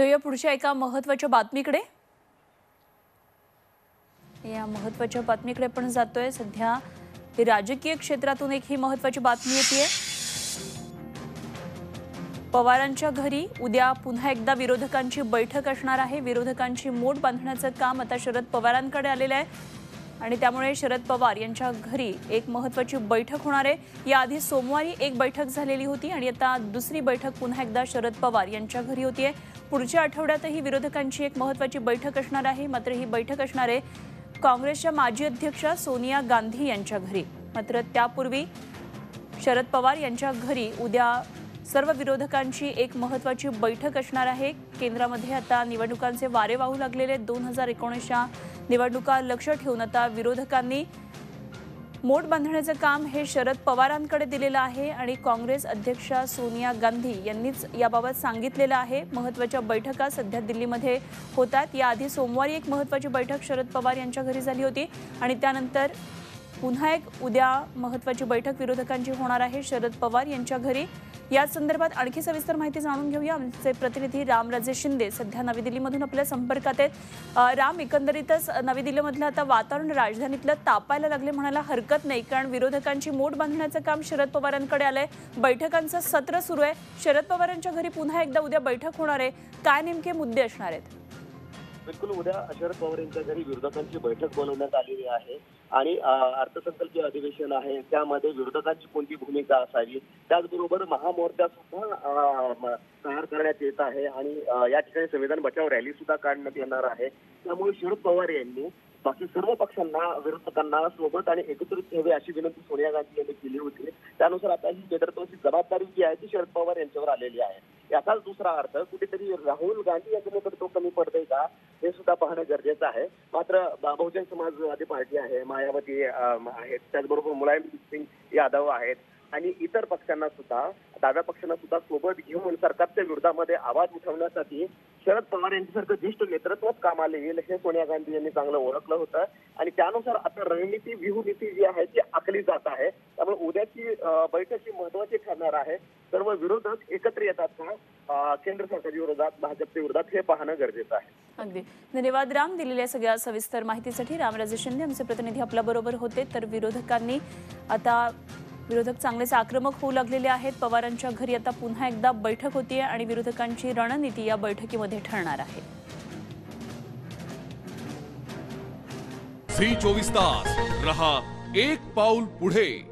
जाऊया पुढच्या एका महत्त्वाच्या बातमीकडे. या महत्त्वाच्या बातमीकडे आपण जातोय. सध्या राजकीय क्षेत्रातून एक ही महत्वाची बातमी येते पवारांच्या घरी उद्या पुन्हा एकदा विरोधकांची बैठक असणार आहे. विरोधकांची मोठ बांधण्याचं काम आता शरद पवारांकडे आलेलं आहे. आणि त्यामुळे शरद पवार यांच्या घरी एक महत्वाची बैठक होणार आहे. याआधी सोमवारी एक बैठक झालेली होती आणि आता दुसरी बैठक पुन्हा एकदा शरद पवार यांच्या घरी होती आहे. पुढच्या आठवड्यातही विरोधकांची एक महत्वाची बैठक असणार आहे. मात्र ही बैठक असणार आहे काँग्रेसच्या माजी अध्यक्षा सोनिया गांधी यांच्या घरी. मात्र त्यापूर्वी शरद पवार यांच्या घरी उद्या सर्व विरोधकांची एक महत्वाची बैठक असणार आहे. केंद्रामध्ये आता निवडणुकांचे वारे वाहू लागलेले दोन हजार एकोणीसच्या निवडणुका लक्ष ठेवून आता विरोधकांनी मोठ बांधण्याचं काम हे शरद पवारांकडे दिलेलं आहे आणि काँग्रेस अध्यक्षा सोनिया गांधी यांनीच याबाबत सांगितलेलं आहे. महत्त्वाच्या बैठका सध्या दिल्लीमध्ये होतात. याआधी सोमवारी एक महत्त्वाची बैठक शरद पवार यांच्या घरी झाली होती आणि त्यानंतर पुन्हा एक उद्या महत्त्वाची बैठक विरोधकांची होणार आहे. शरद पवार यांच्या घरी. या संदर्भात आणखी सविस्तर माहिती जाणून घेऊया. आमचे प्रतिनिधी रामराजे शिंदे सध्या नवी दिल्लीमधून आपल्या संपर्कात आहेत. राम एकंदरीतच नवी दिल्लीमधलं आता वातावरण राजधानीतलं तापायला लागले म्हणायला हरकत नाही. कारण विरोधकांची मोठ बांधण्याचं काम शरद पवारांकडे आलंय. बैठकांचं सत्र सुरू आहे. शरद पवारांच्या घरी पुन्हा एकदा उद्या बैठक होणार आहे. काय नेमके मुद्दे असणार आहेत? बिलकुल उद्या शरद पवार यांच्या घरी विरोधकांची बैठक बोलवण्यात आलेली आहे आणि अर्थसंकल्पीय अधिवेशन आहे. त्यामध्ये विरोधकांची कोणती भूमिका असावी? त्याचबरोबर महामोर्चा सुद्धा तयार करण्यात येत आहे आणि या ठिकाणी संविधान बचाव रॅली सुद्धा काढण्यात येणार आहे. त्यामुळे शरद पवार यांनी बाकी सर्व पक्षांना विरोधकांना सोबत आणि एकत्रित ठेवे अशी विनंती सोनिया गांधी यांनी केली होती. त्यानुसार आता ही नेतृत्वाची जबाबदारी जी आहे ती शरद पवार यांच्यावर आलेली आहे. याचाच दुसरा अर्थ कुठेतरी राहुल गांधी याचं तर तो कमी पडतोय का? हे सुद्धा पाहणं गरजेचं आहे. मात्र बहुजन समाजवादी पार्टी आहे मायावती आहेत. त्याचबरोबर मुलायम सिंग यादव आहेत. आणि इतर पक्षांना सुद्धा डाव्या पक्षांना सुद्धा सोबत घेऊन सरकारच्या विरोधामध्ये आवाज उठवण्यासाठी शरद पवार यांच्यासारखं ज्येष्ठ नेतृत्वच कामाला येईल हे सोनिया गांधी यांनी चांगलं ओळखलं होतं. आणि त्यानुसार आता रणनीती व्यूहनीती जी आहे ती आखली जात आहे. त्यामुळे उद्याची बैठक ही महत्वाची विरोधक एकत्र येतात का केंद्र सरकारच्या विरोधात भाजपच्या विरोधात हे पाहणं गरजेचं आहे. अगदी. धन्यवाद राम दिलेल्या सगळ्या सविस्तर माहितीसाठी. रामराजे शिंदे आमचे प्रतिनिधी आपल्या बरोबर होते. तर विरोधकांनी आता विरोधक चांगलेच आक्रमक होऊ लागलेले आहेत. पवारांच्या घरी आता पुन्हा एकदा बैठक होतीये आणि विरोधकांची रणनीती या बैठकीमध्ये ठरणार आहे. झी चोवीस तास. रहा एक पाऊल पुढे.